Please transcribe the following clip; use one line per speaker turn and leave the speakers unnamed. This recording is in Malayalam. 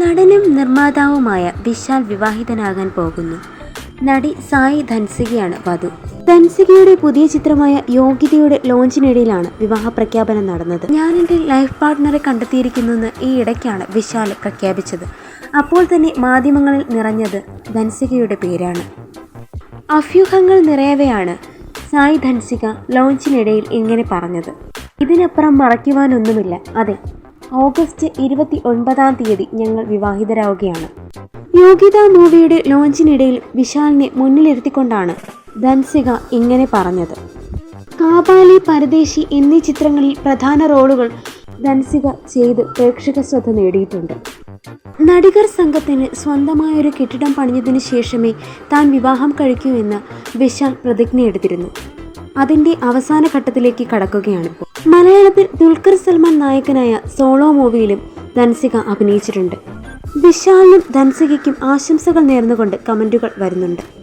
നടനും നിർമ്മാതാവുമായ വിശാൽ വിവാഹിതനാകാൻ പോകുന്നു. നടി സായി ധൻസികയാണ് വധു. ധൻസികയുടെ പുതിയ ചിത്രമായ യോഗ്യതയുടെ ലോഞ്ചിനിടയിലാണ് വിവാഹ പ്രഖ്യാപനം നടന്നത്. ഞാൻ എന്റെ ലൈഫ് പാർട്ട്ണറെ കണ്ടെത്തിയിരിക്കുന്നെന്ന് ഈ ഇടയ്ക്കാണ് വിശാൽ പ്രഖ്യാപിച്ചത്. അപ്പോൾ തന്നെ മാധ്യമങ്ങളിൽ നിറഞ്ഞത് ധൻസികയുടെ പേരാണ്. അഭ്യൂഹങ്ങൾ നിറയവെയാണ് സായി ധൻസിക ലോഞ്ചിനിടയിൽ ഇങ്ങനെ പറഞ്ഞത്. ഇതിനപ്പുറം മറയ്ക്കുവാനൊന്നുമില്ല. അതെ ഓഗസ്റ്റ് ഇരുപത്തി ഒൻപതാം തീയതി ഞങ്ങൾ വിവാഹിതരാവുകയാണ്. യോഗ്യത മൂവിയുടെ ലോഞ്ചിനിടയിൽ വിശാലിനെ മുന്നിലിരുത്തിക്കൊണ്ടാണ് ധൻസിക ഇങ്ങനെ പറഞ്ഞത്. കാബാലി പരദേശി എന്നീ ചിത്രങ്ങളിൽ പ്രധാന റോളുകൾ ധൻസിക ചെയ്ത് പ്രേക്ഷക ശ്രദ്ധ നേടിയിട്ടുണ്ട്. നടികർ സംഘത്തിന് സ്വന്തമായൊരു കെട്ടിടം പണിഞ്ഞതിനു ശേഷമേ താൻ വിവാഹം കഴിക്കൂ എന്ന് വിശാൽ പ്രതിജ്ഞയെടുത്തിരുന്നു. അതിന്റെ അവസാന ഘട്ടത്തിലേക്ക് കടക്കുകയാണിപ്പോൾ. മലയാളത്തിൽ ദുൽഖർ സൽമാൻ നായകനായ സോളോ മൂവിയിലും ധൻസിക അഭിനയിച്ചിട്ടുണ്ട്. വിശാലിനും ധൻസികയ്ക്കും ആശംസകൾ നേർന്നുകൊണ്ട് കമന്റുകൾ വരുന്നുണ്ട്.